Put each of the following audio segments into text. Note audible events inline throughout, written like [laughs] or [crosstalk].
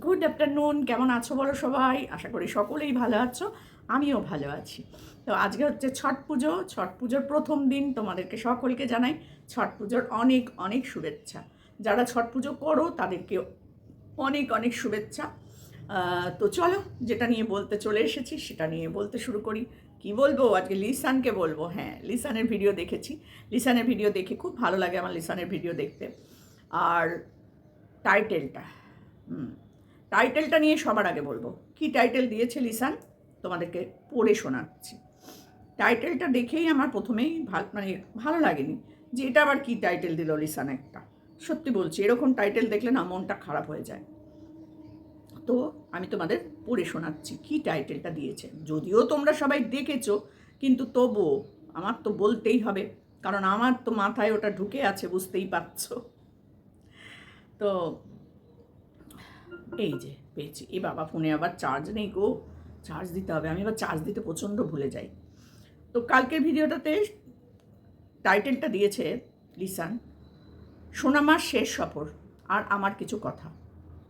Good afternoon কেমন আছো বলো সবাই? আশা করি সকলেই ভালো আছো, আমিও ভালো আছি। তো আজকে হচ্ছে ছট পুজো, ছট পুজোর প্রথম দিন তোমাদেরকে সকলকে জানাই ছট পুজোর অনেক অনেক শুভেচ্ছা। যারা ছট পুজো করো, তাদেরকে অনেক অনেক শুভেচ্ছা। তো চলো, যেটা নিয়ে বলতে চলে এসেছি, সেটা নিয়ে বলতে শুরু করি। কি বলব? আজকে লিসানকে বলব। হ্যাঁ লিসানের ভিডিও দেখেছি। লিসানের ভিডিও দেখে খুব ভালো লাগে আমার লিসানের ভিডিও দেখতে। আর টাইটেলটা, হুম টাইটেলটা নিয়ে সবার আগে বলব। কি টাইটেল দিয়েছে লিসান? তোমাদেরকে পড়ে শোনাচ্ছি। টাইটেলটা দেখেই আমার প্রথমেই ভালো মানে ভালো লাগেনি যে এটা আবার কি টাইটেল দিল লিসান একটা। সত্যি বলছি, এরকম টাইটেল দেখলে না মনটা খারাপ হয়ে যায়। তো আমি তোমাদের পড়ে শোনাচ্ছি কি টাইটেলটা দিয়েছে। যদিও তোমরা সবাই দেখেছ, কিন্তু তবুও আমার তো বলতেই হবে, কারণ আমার তো মাথায় ওটা ঢুকে আছে, বুঝতেই পারছ। তো এই যে, পেয়েছি। এ বাবা, ফোনে আবার চার্জ নেই গো। চার্জ দিতে হবে। আমি আবার চার্জ দিতে প্রচণ্ড ভুলে যাই। তো কালকের ভিডিওটাতে টাইটেলটা দিয়েছে লিসান, সোনামার শেষ সফর আর আমার কিছু কথা।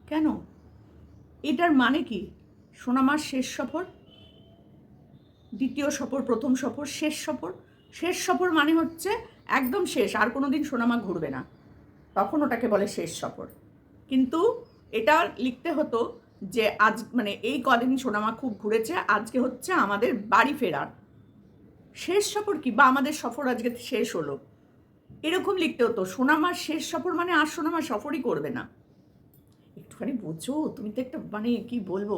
কেন? এটার মানে কি? সোনামার শেষ সফর? দ্বিতীয় সফর, প্রথম সফর, শেষ সফর? শেষ সফর মানে হচ্ছে একদম শেষ, আর কোনো দিন সোনামা ঘুরবে না। তখন ওটাকে বলে শেষ সফর। কিন্তু এটা লিখতে হতো যে আজ মানে এই কদিন সোনামা খুব ঘুরেছে, আজকে হচ্ছে আমাদের বাড়ি ফেরার। শেষ সফর কি? বা আমাদের সফর আজকে শেষ হলো। এরকম লিখতে হতো, সোনামার শেষ সফর মানে আর সোনামা সফরই করবে না। একটুখানি বোঝো, তুমি তো একটা মানে কি বলব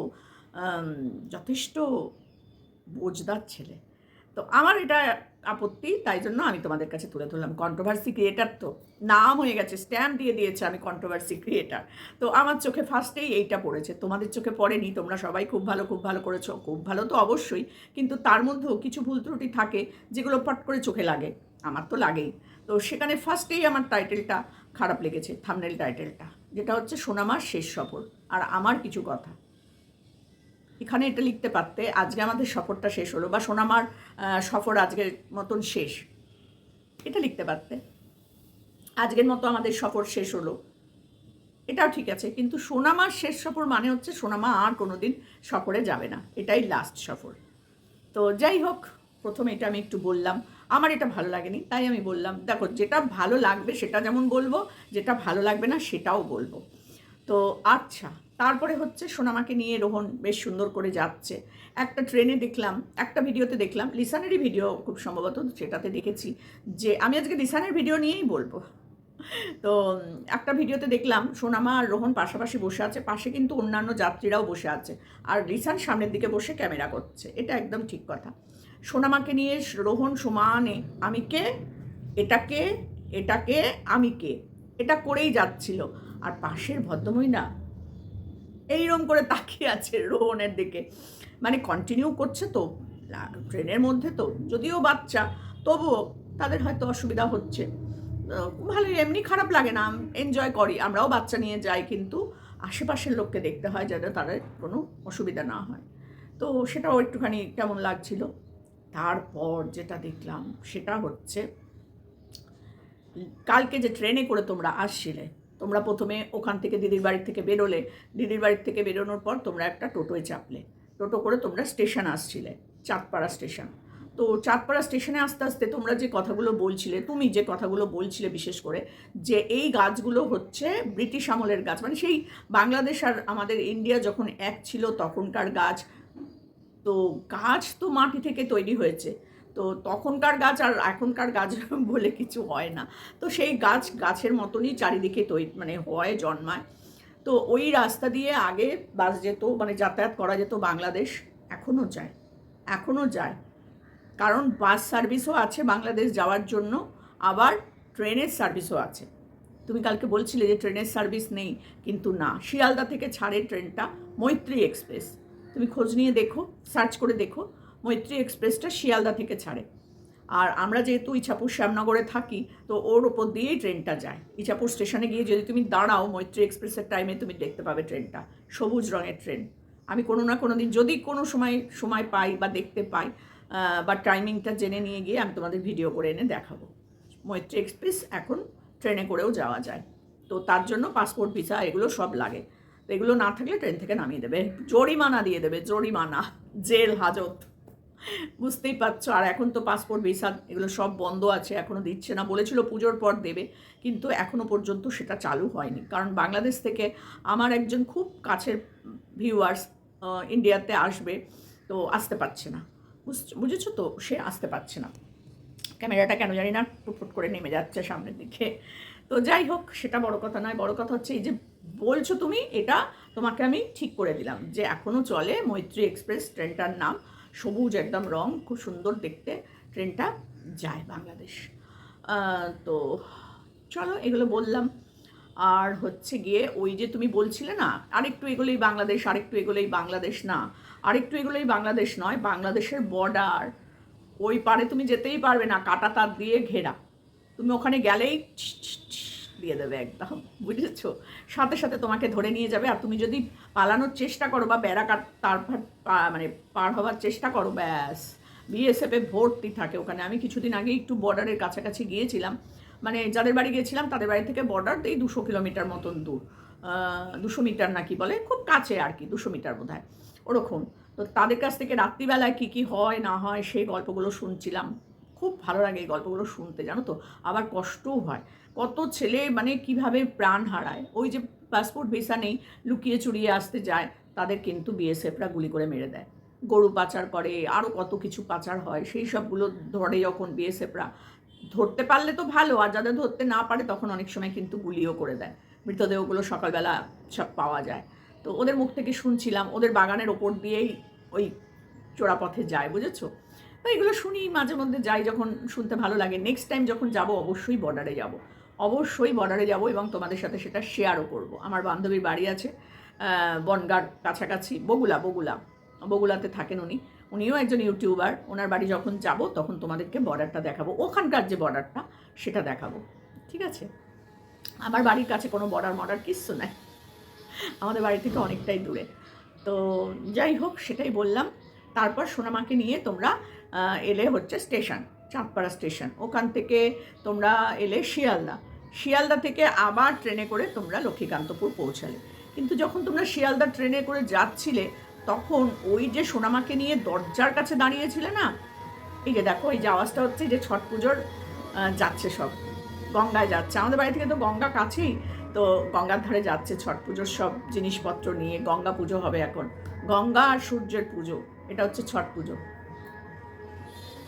যথেষ্ট বোঝদার ছেলে। তো আমার এটা আপত্তি, তাই জন্য আমি তোমাদের কাছে তুলে ধরলাম। কন্ট্রোভার্সি ক্রিয়েটার তো নাম হয়ে গেছে স্ট্যাম্প দিয়ে দিয়েছে আমি কন্ট্রোভার্সি ক্রিয়েটার তো আমার চোখে ফার্স্টেই এইটা পড়েছে, তোমাদের চোখে পড়েনি, তোমরা সবাই খুব ভালো খুব ভালো করেছ, খুব ভালো তো অবশ্যই, কিন্তু তার মধ্যেও কিছু ভুল ত্রুটি থাকে যেগুলো পট করে চোখে লাগে, আমার তো লাগেই। তো সেখানে ফার্স্টেই আমার টাইটেলটা খারাপ লেগেছে থামনেল টাইটেলটা যেটা হচ্ছে সোনামার শেষ সফর, আর আমার কিছু কথা। এখানে এটা লিখতে পারতে আজকে আমাদের সফরটা শেষ হলো বা সোনামার সফর আজকের মতন শেষ। এটা লিখতে পারতে। আজকের মতো আমাদের সফর শেষ হলো। এটাও ঠিক আছে, কিন্তু সোনামার শেষ সফর মানে হচ্ছে সোনামা আর কোনো দিন সফরে যাবে না। এটাই লাস্ট সফর। তো যাই হোক, প্রথমে এটা আমি একটু বললাম। আমার এটা ভালো লাগেনি, তাই আমি বললাম, দেখো যেটা ভালো লাগবে সেটা যেমন বলব, যেটা ভালো লাগবে না সেটাও বলব। তো আচ্ছা তারপরে হচ্ছে সোনামাকে নিয়ে রোহন বেশ সুন্দর করে যাচ্ছে। একটা ট্রেনে দেখলাম, একটা ভিডিওতে দেখলাম, লিসানেরই ভিডিও খুব সম্ভবত সেটাতে দেখেছি যে আমি আজকে লিসানের ভিডিও নিয়েই বলব। তো একটা ভিডিওতে দেখলাম সোনামা আর রোহন পাশাপাশি বসে আছে, পাশে কিন্তু অন্যান্য যাত্রীরাও বসে আছে আর লিসান সামনের দিকে বসে ক্যামেরা করছে। এটা একদম ঠিক কথা। সোনামাকে নিয়ে রোহন, সমানে আমি কে? এটাকে এটাকে আমি কে? এটা করেই যাচ্ছিল। আর পাশের ভদ্রমহিলা এইরকম করে তাকিয়ে আছে রোহনের দিকে। মানে কন্টিনিউ করছে তো ট্রেনের মধ্যে তো, যদিও বাচ্চা, তবুও তাদের হয়তো অসুবিধা হচ্ছে। ভালোই, এমনি খারাপ লাগে না এনজয় করি, আমরাও বাচ্চা নিয়ে যাই, কিন্তু আশেপাশের লোককে দেখতে হয় যাতে তাদের কোনো অসুবিধা না হয়। তো সেটাও একটুখানি কেমন লাগছিল। তারপর যেটা দেখলাম, সেটা হচ্ছে, কালকে যে ট্রেনে করে তোমরা আসছিলে তোমরা প্রথমে ওখান থেকে দিদির বাড়ির থেকে বেরোলে। দিদির বাড়ির থেকে বেরোনোর পর তোমরা একটা টোটোয় চাপলে। টোটো করে তোমরা স্টেশন আসছিলে, চাঁদপাড়া স্টেশন। তো চাঁদপাড়া স্টেশনে আস্তে আস্তে তোমরা যে কথাগুলো বলছিলে, তুমি যে কথাগুলো বলছিলে বিশেষ করে, যে এই গাছগুলো হচ্ছে ব্রিটিশ আমলের গাছ মানে সেই বাংলাদেশ আর আমাদের ইন্ডিয়া যখন এক ছিল তখনকার গাছ, তো গাছ তো মাটি থেকে তৈরি হয়েছে। তো তখনকার গাছ আর এখনকার গাছ [laughs] বলে কিছু হয় না। তো সেই গাছ গাছের মতনই চারিদিকে তৈরি মানে হয়, জন্মায়। তো ওই রাস্তা দিয়ে আগে বাস যেত মানে যাতায়াত করা যেত বাংলাদেশ। এখনও যায় এখনও যায়। কারণ বাস সার্ভিসও আছে বাংলাদেশ যাওয়ার জন্য, আবার ট্রেনের সার্ভিসও আছে। তুমি কালকে বলছিলে যে ট্রেনের সার্ভিস নেই, কিন্তু না। শিয়ালদা থেকে ছাড়ে ট্রেনটা, মৈত্রী এক্সপ্রেস। তুমি খোঁজ নিয়ে দেখো, সার্চ করে দেখো। মৈত্রী এক্সপ্রেসটা শিয়ালদা থেকে ছাড়ে। আর আমরা যেহেতু ইছাপুর শ্যামনগরে থাকি, তো ওর ওপর দিয়েই ট্রেনটা যায়। ইছাপুর স্টেশনে গিয়ে যদি তুমি দাঁড়াও মৈত্রী এক্সপ্রেসের টাইমে তুমি দেখতে পাবে ট্রেনটা। সবুজ রঙের ট্রেন। আমি কোনো না কোনো দিন, যদি কোনো সময় সময় পাই বা দেখতে পাই বা টাইমিংটা জেনে নিয়ে গিয়ে আমি তোমাদের ভিডিও করে এনে দেখাবো। মৈত্রী এক্সপ্রেস এখন ট্রেনে করেও যাওয়া যায়। তো তার জন্য পাসপোর্ট ভিসা এগুলো সব লাগে। তো এগুলো না থাকলে ট্রেন থেকে নামিয়ে দেবে। জরিমানা দিয়ে দেবে, জরিমানা, জেল, হাজত। বুঝতেই পারছ। আর এখন তো পাসপোর্ট ভিসা এগুলো সব বন্ধ আছে এখনও দিচ্ছে না। বলেছিল পুজোর পর দেবে, কিন্তু এখনও পর্যন্ত সেটা চালু হয়নি। কারণ বাংলাদেশ থেকে আমার একজন খুব কাছের ভিউয়ার্স ইন্ডিয়াতে আসবে, তো আসতে পারছে না। বুঝ- বুঝেছ তো? সে আসতে পারছে না। ক্যামেরাটা কেন জানি না ফুটফুট করে নেমে যাচ্ছে সামনের দিকে। তো যাই হোক, সেটা বড় কথা নয়। বড় কথা হচ্ছে এই যে বলছো তুমি, এটা তোমাকে আমি ঠিক করে দিলাম যে এখনও চলে মৈত্রী এক্সপ্রেস ট্রেনটার নাম। সবুজ একদম রং, খুব সুন্দর দেখতে ট্রেনটা যায় বাংলাদেশ। তো চলো এগুলো বললাম। আর হচ্ছে গিয়ে ওই যে তুমি বলছিলে না, আরেকটু এগুলোই বাংলাদেশ, আরেকটু এগুলোই বাংলাদেশ, না, আরেকটু এগুলোই বাংলাদেশ নয়, বাংলাদেশের বর্ডার ওই পারে তুমি যেতেই পারবে না কাটা তার দিয়ে ঘেরা। তুমি ওখানে গেলেই দিয়ে দেবে একদম, বুঝেছ? সাথে সাথে তোমাকে ধরে নিয়ে যাবে, আর তুমি যদি পালানোর চেষ্টা করো বা বেড়া কাট তার মানে পার হওয়ার চেষ্টা করো, ব্যাস। বিএসএফে ভর্তি থাকে ওখানে। আমি কিছুদিন আগে একটু বর্ডারের কাছাকাছি গিয়েছিলাম। মানে যাদের বাড়ি গিয়েছিলাম, তাদের বাড়ি থেকে বর্ডার এই দুশো কিলোমিটার মতন দূর। দুশো মিটার নাকি বলে? খুব কাছে আর কি, দুশো মিটার বোধ হয় ওরকম। তো তাদের কাছ থেকে রাত্রিবেলায় কী কী হয়, না হয়, সেই গল্পগুলো শুনছিলাম। খুব ভালো লাগে এই গল্পগুলো শুনতে, জানো তো? আবার কষ্টও হয়। কত ছেলে মানে কীভাবে প্রাণ হারায়? ওই যে পাসপোর্ট ভিসা নেই, লুকিয়ে চুরিয়ে আসতে যায়, তাদের কিন্তু বিএসএফরা গুলি করে মেরে দেয়। গরু পাচার করে আরও কত কিছু পাচার হয়, সেই সবগুলো ধরে যখন বিএসএফরা ধরতে পারলে তো ভালো, আর যাদের ধরতে না পারে তখন অনেক সময় কিন্তু গুলিও করে দেয়। মৃতদেহগুলো সকালবেলা সব পাওয়া যায়। তো ওদের মুখ থেকে শুনছিলাম, ওদের বাগানের ওপর দিয়েই ওই চোরাপথে যায়, বুঝেছ? তো এগুলো শুনি, মাঝে মধ্যে যাই, যখন শুনতে ভালো লাগে। নেক্সট টাইম যখন যাব, অবশ্যই বর্ডারে যাব। অবশ্যই বর্ডারে যাব এবং তোমাদের সাথে সেটা শেয়ারও করব। আমার বান্ধবীর বাড়ি আছে বনগাঁর কাছাকাছি, বগুলা বগুলা। বগুলাতে থাকেন উনি। উনিও একজন ইউটিউবার ওনার বাড়ি যখন যাব, তখন তোমাদেরকে বর্ডারটা দেখাবো। ওখানকার যে বর্ডারটা, সেটা দেখাবো। ঠিক আছে? আমার বাড়ির কাছে কোনো বর্ডার মর্ডার কিচ্ছু নাই। আমাদের বাড়ি থেকে অনেকটাই দূরে। তো যাই হোক, সেটাই বললাম। তারপর সোনামাকে নিয়ে তোমরা এলে হচ্ছে স্টেশন। চাঁদপাড়া স্টেশন। ওখান থেকে তোমরা এলে শিয়ালদা। শিয়ালদা থেকে আবার ট্রেনে করে তোমরা লক্ষ্মীকান্তপুর পৌঁছালে। কিন্তু যখন তোমরা শিয়ালদা ট্রেনে করে যাচ্ছিলে, তখন ওই যে সোনামাকে নিয়ে দরজার কাছে দাঁড়িয়েছিলে না? এই যে দেখো, এই যে আওয়াজটা হচ্ছে যে ছট পুজোর যাচ্ছে সব। গঙ্গায় যাচ্ছে। আমাদের বাড়ি থেকে তো গঙ্গা কাছেই। তো গঙ্গার ধারে যাচ্ছে ছট পুজোর সব জিনিসপত্র নিয়ে। গঙ্গা পুজো হবে এখন। গঙ্গা আর সূর্যের পুজো। এটা হচ্ছে ছট পুজো।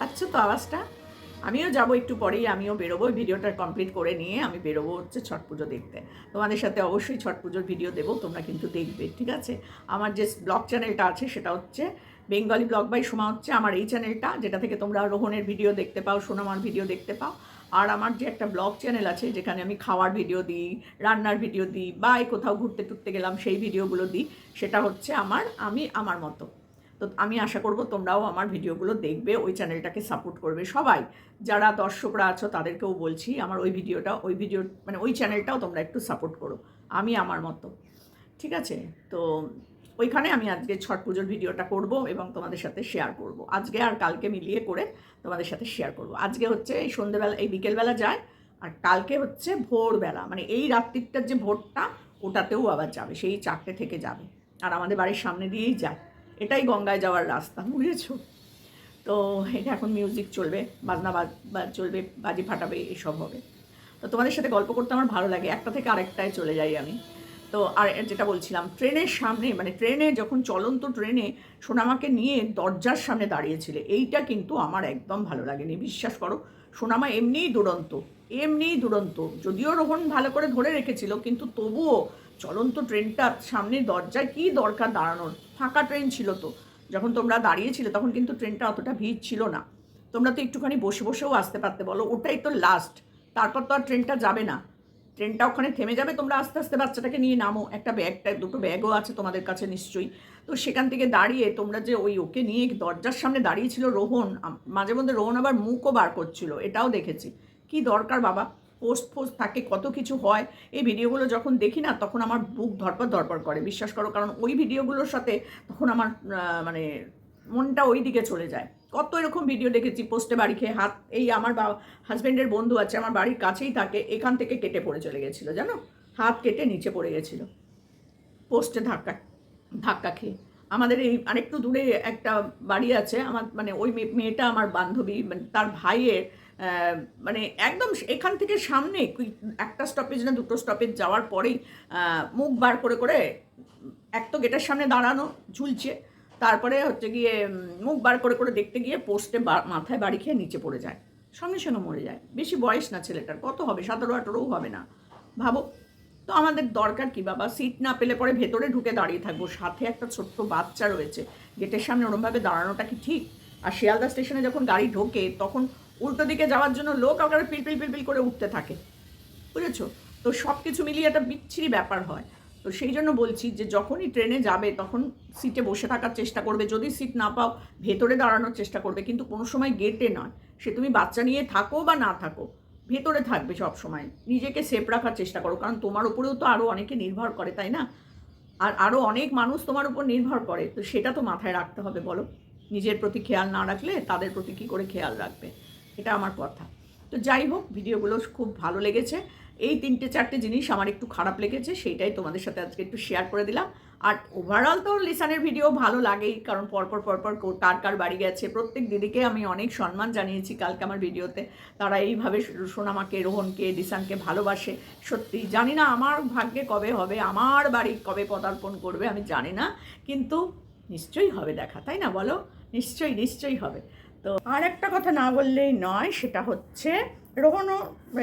আচ্ছা তো আওয়াজটা? আমিও যাব একটু পরেই, আমিও বেরোবো ভিডিওটা কমপ্লিট করে নিয়ে আমি বেরোবো হচ্ছে ছট পুজো দেখতে। তোমাদের সাথে অবশ্যই ছট পুজোর ভিডিও দেবো, তোমরা কিন্তু দেখবে, ঠিক আছে? আমার যে ব্লগ চ্যানেলটা আছে, সেটা হচ্ছে বেঙ্গলি ব্লগ বাই সোমা হচ্ছে আমার এই চ্যানেলটা যেটা থেকে তোমরা রোহনের ভিডিও দেখতে পাও, সোনামার ভিডিও দেখতে পাও। আর আমার যে একটা ব্লগ চ্যানেল আছে, যেখানে আমি খাওয়ার ভিডিও দিই, রান্নার ভিডিও দিই, বা কোথাও ঘুরতে টুরতে গেলাম, সেই ভিডিওগুলো দিই, সেটা হচ্ছে আমার, আমি, আমার মতো। তো আমি আশা করব তোমরাও আমার ভিডিওগুলো দেখবে, ওই চ্যানেলটাকে সাপোর্ট করবে। সবাই, যারা দর্শকরা আছো তাদেরকেও বলছি, আমার ওই ভিডিওটা, ওই ভিডিও মানে ওই চ্যানেলটাও তোমরা একটু সাপোর্ট করো। আমি আমার মতো। ঠিক আছে? তো ওইখানে আমি আজকে ছট পুজোর ভিডিওটা করব এবং তোমাদের সাথে শেয়ার করব। আজকে আর কালকে মিলিয়ে করে তোমাদের সাথে শেয়ার করব। আজকে হচ্ছে এই সন্ধেবেলা, এই বিকেলবেলা যায়, আর কালকে হচ্ছে ভোরবেলা মানে এই রাত্রিটার যে ভোরটা, ওটাতেও আবার যাবে, সেই চারটে থেকে যাবে। আর আমাদের বাড়ির সামনে দিয়েই যায়। এটাই গঙ্গায় যাওয়ার রাস্তা, বুঝেছ? তো এটা এখন মিউজিক চলবে, বাজনা বাজ চলবে, বাজি ফাটাবে, এসব হবে। তো তোমাদের সাথে গল্প করতে আমার ভালো লাগে, একটা থেকে আরেকটায় চলে যাই আমি। তো আর যেটা বলছিলাম, ট্রেনের সামনে মানে ট্রেনে যখন চলন্ত ট্রেনে সোনামাকে নিয়ে দরজার সামনে দাঁড়িয়েছিলে, এইটা কিন্তু আমার একদম ভালো লাগেনি, বিশ্বাস করো, সোনামা এমনিই দুরন্ত। এমনিই দুরন্ত। যদিও রোহন ভালো করে ধরে রেখেছিল, কিন্তু তবুও চলন্ত ট্রেনটার সামনে দরজায় কি দরকার দাঁড়ানোর? ফাঁকা ট্রেন ছিল তো। যখন তোমরা দাঁড়িয়েছিলে তখন কিন্তু ট্রেনটা অতটা ভিড় ছিল না। তোমরা তো একটুখানি বসে বসেও আসতে পারতে বলো, ওটাই তো লাস্ট তারপর তো আর ট্রেনটা যাবে না। ট্রেনটা ওখানে থেমে যাবে, তোমরা আস্তে আস্তে বাচ্চাটাকে নিয়ে নামো। একটা ব্যাগটা দুটো ব্যাগও আছে তোমাদের কাছে নিশ্চয়ই। তো সেখান থেকে দাঁড়িয়ে তোমরা যে ওই ওকে নিয়ে দরজার সামনে দাঁড়িয়েছিল রোহন মাঝে মধ্যে রোহন আবার মুখও বার করছিল, এটাও দেখেছি। কি দরকার বাবা? পোস্ট ফোস্ট থাকে, কত কিছু হয়। এই ভিডিওগুলো যখন দেখি না, তখন আমার বুক ধরপর ধরপর করে। বিশ্বাস করো, কারণ ওই ভিডিওগুলোর সাথে তখন আমার মানে মনটা ওই দিকে চলে যায়। কত এরকম ভিডিও দেখেছি, পোস্টে বাড়ি খেয়ে হাত, এই আমার বা হাজব্যান্ডের বন্ধু আছে, আমার বাড়ির কাছেই থাকে, এখান থেকে কেটে পড়ে চলে গেছিল, জানো? হাত কেটে নিচে পড়ে গেছিল। পোস্টে ধাক্কা ধাক্কা খেয়ে। আমাদের এই আরেকটু দূরে একটা বাড়ি আছে, আমার মানে ওই মেয়ে- মেয়েটা আমার বান্ধবী মানে তার ভাইয়ের মানে একদম এখান থেকে সামনে একটা স্টপেজ না, দুটো স্টপেজ যাওয়ার পরেই মুখ বার করে করে এক তো গেটের সামনে দাঁড়ানো, ঝুলছে। তারপরে হচ্ছে গিয়ে মুখ বার করে করে দেখতে গিয়ে পোস্টে মাথায় বাড়ি খেয়ে নিচে পড়ে যায়। সঙ্গে সঙ্গে মরে যায়। বেশি বয়স না ছেলেটার। কত হবে? সতেরো, আঠেরোও হবে না। ভাবো। তো আমাদের দরকার কি বাবা? সিট না পেলে পরে ভেতরে ঢুকে দাঁড়িয়ে থাকব। সাথে একটা ছোট্ট বাচ্চা রয়েছে। গেটের সামনে ওরমভাবে দাঁড়ানোটা কি ঠিক? আর শিয়ালদা স্টেশনে যখন গাড়ি ঢোকে, তখন উল্টো দিকে যাওয়ার জন্য লোক আবার পিলপিল পিলপিল করে উঠতে থাকে। বুঝেছ? তো সব কিছু মিলিয়ে একটা বিচ্ছিরি ব্যাপার হয়। তো সেই জন্য বলছি যে যখনই ট্রেনে যাবে তখন সিটে বসে থাকার চেষ্টা করবে। যদি সিট না পাও, ভেতরে দাঁড়ানোর চেষ্টা করবে। কিন্তু কোনো সময় গেটে নয়। সে তুমি বাচ্চা নিয়ে থাকো বা না থাকো, ভেতরে থাকবে সব সময়। নিজেকে সেফ রাখার চেষ্টা করো। কারণ তোমার উপরেও তো আরও অনেকে নির্ভর করে, তাই না? আর আরও অনেক মানুষ তোমার উপর নির্ভর করে। তো সেটা তো মাথায় রাখতে হবে, বলো? নিজের প্রতি খেয়াল না রাখলে তাদের প্রতি কী করে খেয়াল রাখবে? এটা আমার কথা। তো যাই হোক, ভিডিওগুলো খুব ভালো লেগেছে। এই তিনটে চারটে জিনিস আমার একটু খারাপ লেগেছে, সেইটাই তোমাদের সাথে আজকে একটু শেয়ার করে দিলাম। আর ওভারঅল তো লিসানের ভিডিও ভালো লাগেই, কারণ পরপর পরপর কার কার বাড়ি গেছে, প্রত্যেক দিদিকে আমি অনেক সম্মান জানিয়েছি কালকে আমার ভিডিওতে তারা এইভাবে সোনামাকে, রোহনকে লিসানকে ভালোবাসে। সত্যি, জানি না আমার ভাগ্যে কবে হবে, আমার বাড়ি কবে পদার্পণ করবে আমি জানি না, কিন্তু নিশ্চয়ই হবে দেখা, তাই না বলো? নিশ্চয়ই নিশ্চয়ই হবে। তো আর একটা কথা না বললেই নয়, সেটা হচ্ছে রোহনও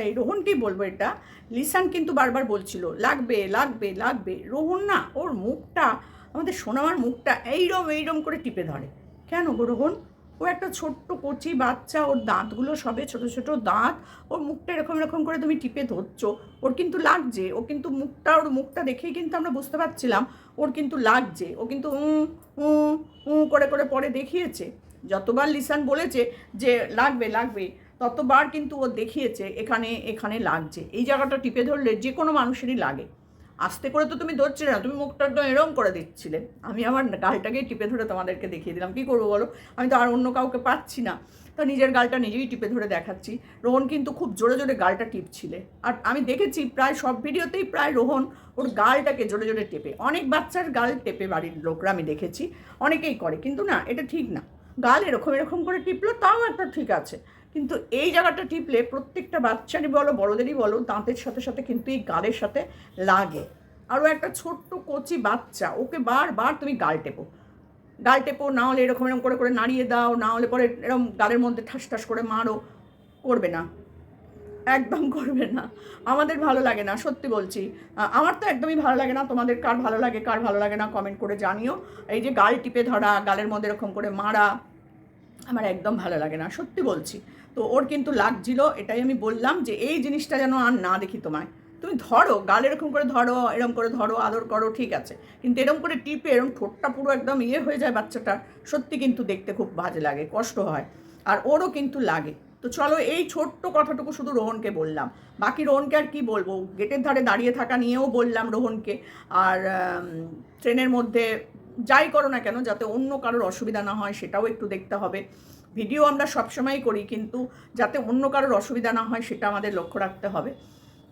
এই রোহনকেই বলব এটা, লিসান কিন্তু বারবার বলছিল, লাগবে লাগবে লাগবে। রোহন না, ওর মুখটা, আমাদের সোনামার মুখটা এইরম এইরম করে টিপে ধরে। কেন গো রোহন? ও একটা ছোট্ট কচি বাচ্চা, ওর দাঁতগুলো সবে ছোট ছোট দাঁত, ওর মুখটা এরকম এরকম করে তুমি টিপে ধরছো। ওর কিন্তু লাগছে, ও কিন্তু মুখটা, ওর মুখটা দেখেই কিন্তু আমরা বুঝতে পারছিলাম, ওর কিন্তু লাগছে, ও কিন্তু উঁ উঁ উঁ করে করে পরে দেখিয়েছে। যতবার লিসান বলেছে যে লাগবে লাগবে, ততবার কিন্তু ও দেখিয়েছে এখানে এখানে লাগছে। এই জায়গাটা টিপে ধরলে যে কোনো মানুষেরই লাগে। আস্তে করে তো তুমি ধরছিলে না, তুমি মুখটা একদম এরম করে দিচ্ছিলে। আমি আমার গালটাকে টিপে ধরে তোমাদেরকে দেখিয়ে দিলাম। কী করব বলো? আমি তো আর অন্য কাউকে পাচ্ছি না। তো নিজের গালটা নিজেই টিপে ধরে দেখাচ্ছি। রোহন কিন্তু খুব জোরে জোরে গালটা টিপছিলে। আর আমি দেখেছি প্রায় সব ভিডিওতেই প্রায় রোহন ওর গালটাকে জোরে জোরে টেপে। অনেক বাচ্চার গাল টেপে বাড়ির লোকরা আমি দেখেছি। অনেকেই করে, কিন্তু না, এটা ঠিক না। গাল এরকম এরকম করে টিপলো, তাও একটা ঠিক আছে। কিন্তু এই জায়গাটা টিপলে প্রত্যেকটা বাচ্চারই বলো, বড়োদেরই বলো, দাঁতের সাথে সাথে কিন্তু এই গালের সাথে লাগে। আরও একটা ছোট্ট কচি বাচ্চা, ওকে বারবার তুমি গাল টেপো। গাল টেপো, না হলে এরকম এরকম করে করে নাড়িয়ে দাও, না হলে পরে এরকম গালের মধ্যে ঠাস ঠাস করে মারো, করবে না। একদম করবে না। আমাদের ভালো লাগে না, সত্যি বলছি। আমার তো একদমই ভালো লাগে না, তোমাদের কার ভালো লাগে, কার ভালো লাগে না কমেন্ট করে জানিও। এই যে গাল টিপে ধরা, গালের মধ্যে এরকম করে মারা, আমার একদম ভালো লাগে না, সত্যি বলছি। তো ওর কিন্তু লাগছিল, এটাই আমি বললাম যে এই জিনিসটা যেন আর না দেখি তোমায়। তুমি ধরো, গাল এরকম করে ধরো এরকম করে ধরো, আদর করো, ঠিক আছে। কিন্তু এরকম করে টিপে এরকম ঠোঁটটা পুরো একদম ইয়ে হয়ে যায় বাচ্চাটা সত্যি কিন্তু দেখতে খুব বাজে লাগে, কষ্ট হয়। আর ওরও কিন্তু লাগে। তো চলো এই ছোট্ট কথাটুকু শুধু রোহনকে বললাম। বাকি রোহনকে আর কি বলব? গেটের ধারে দাঁড়িয়ে থাকা নিয়েও বললাম রোহনকে। আর ট্রেনের মধ্যে যাই করো না কেন, যাতে অন্য কারোর অসুবিধা না হয়, সেটাও একটু দেখতে হবে। ভিডিও আমরা সবসময় করি, কিন্তু যাতে অন্য কারোর অসুবিধা না হয়, সেটা আমাদের লক্ষ্য রাখতে হবে।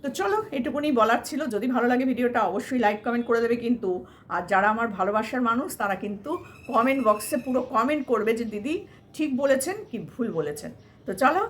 তো চলো, এটুকুনি বলার ছিল। যদি ভালো লাগে ভিডিওটা, অবশ্যই লাইক, কমেন্ট করে দেবে কিন্তু। আর যারা আমার ভালোবাসার মানুষ, তারা কিন্তু কমেন্ট বক্সে পুরো কমেন্ট করবে যে, দিদি, ঠিক বলেছেন কি ভুল বলেছেন? তো চলো